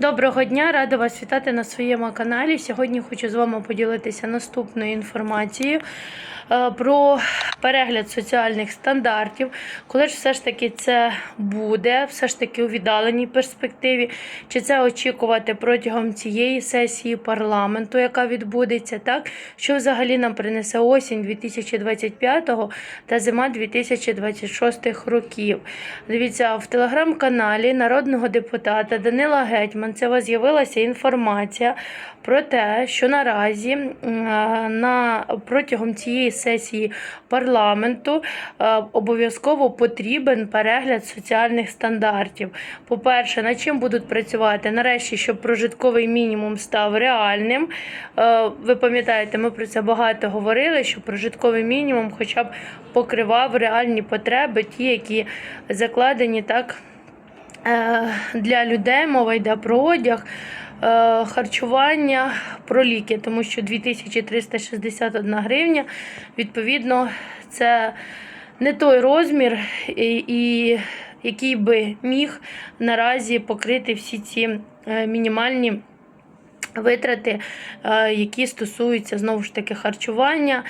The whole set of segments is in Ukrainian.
Доброго дня, рада вас вітати на своєму каналі. Сьогодні хочу з вами поділитися наступною інформацією е, про перегляд соціальних стандартів. Коли ж все ж таки це буде, все ж таки у віддаленій перспективі, чи це очікувати протягом цієї сесії парламенту, яка відбудеться, так що взагалі нам принесе осінь 2025 та зима 2026 років. Дивіться, в телеграм-каналі народного депутата Данила Гетьманцева з'явилася інформація про те, що наразі е, на протягом цієї сесії парламенту е, обов'язково потрібен перегляд соціальних стандартів. По-перше, над чим будуть працювати? Нарешті, щоб прожитковий мінімум став реальним. Е, Ви пам'ятаєте, ми про це багато говорили, що прожитковий мінімум хоча б покривав реальні потреби, ті, які закладені так для людей. Мова йде про одяг. е, Харчування про ліки, тому що 2361 гривня, відповідно, це не той розмір, і, і який би міг наразі покрити всі ці е, мінімальні витрати, е, які стосуються знову ж таки харчування,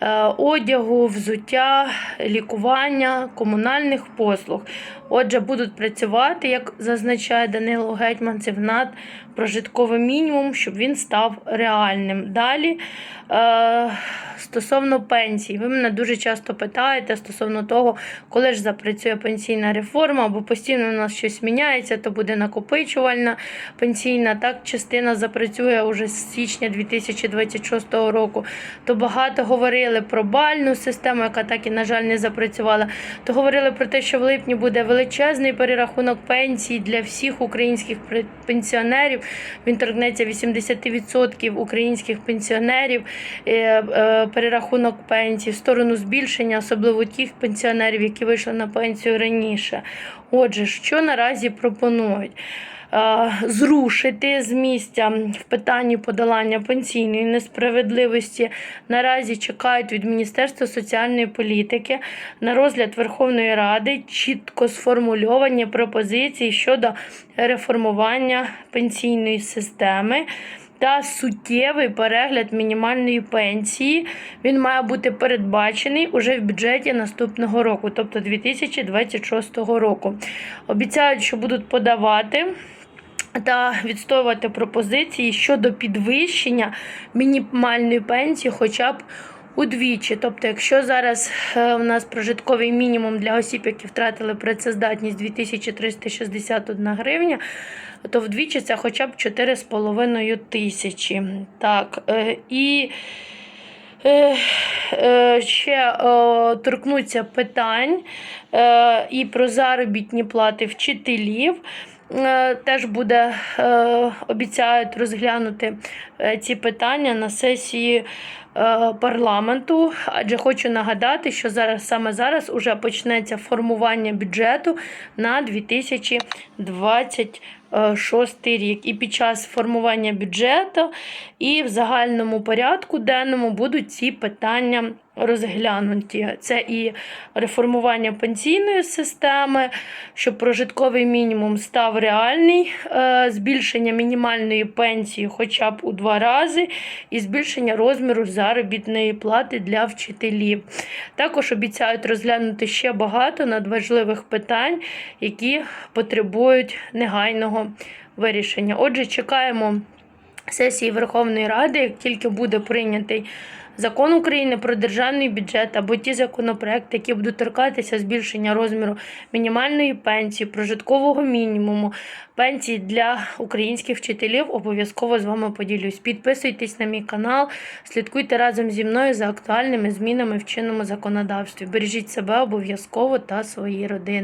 е, одягу, взуття, лікування, комунальних послуг. Отже, будуть працювати, як зазначає Данило Гетьманцев, над прожитковим мінімумом, щоб він став реальним. Далі е, стосовно пенсій, ви мене дуже часто питаєте стосовно того, коли ж запрацює пенсійна реформа, бо постійно у нас щось міняється, то буде накопичувальна пенсійна, так частина запрацює уже з січня 2026 року. То багато говорили про бальну систему, яка так і, на жаль, не запрацювала. То говорили про те, що в липні буде величезний перерахунок пенсій для всіх українських пенсіонерів. Він торкнеться 80% українських пенсіонерів. Е, е, Перерахунок пенсій в сторону збільшення, особливо тих пенсіонерів, які вийшли на пенсію раніше. Отже, що наразі пропонують? Е, Зрушити з місця в питанні подолання пенсійної несправедливості наразі чекають від Міністерства соціальної політики на розгляд Верховної Ради чітко сформульовані пропозиції щодо реформування пенсійної системи. Та суттєвий перегляд мінімальної пенсії він має бути передбачений уже в бюджеті наступного року, тобто 2026 року. Обіцяють, що будуть подавати та відстоювати пропозиції щодо підвищення мінімальної пенсії, хоча б удвічі. Тобто, якщо зараз е, у нас прожитковий мінімум для осіб, які втратили працездатність 2361 гривня, то вдвічі це хоча б 4,5 тисячі. Так, е, і Е, ще торкнуться питань і про заробітні плати вчителів. Е, Теж буде, е, обіцяють розглянути е, ці питання на сесії парламенту. Адже хочу нагадати, що зараз саме зараз уже почнеться формування бюджету на 2026 рік. І під час формування бюджету і в загальному порядку денному будуть ці питання розглянуті. Це і реформування пенсійної системи, щоб прожитковий мінімум став реальний, е, збільшення мінімальної пенсії хоча б у два рази, і збільшення розміру заробітної плати для вчителів. Також обіцяють розглянути ще багато надважливих питань, які потребують негайного вирішення. Отже, чекаємо сесії Верховної Ради, як тільки буде прийнятий закон України про державний бюджет або ті законопроекти, які будуть торкатися збільшення розміру мінімальної пенсії, прожиткового мінімуму, пенсії для українських вчителів, обов'язково з вами поділюсь. Підписуйтесь на мій канал, слідкуйте разом зі мною за актуальними змінами в чинному законодавстві. Бережіть себе обов'язково та свої родини.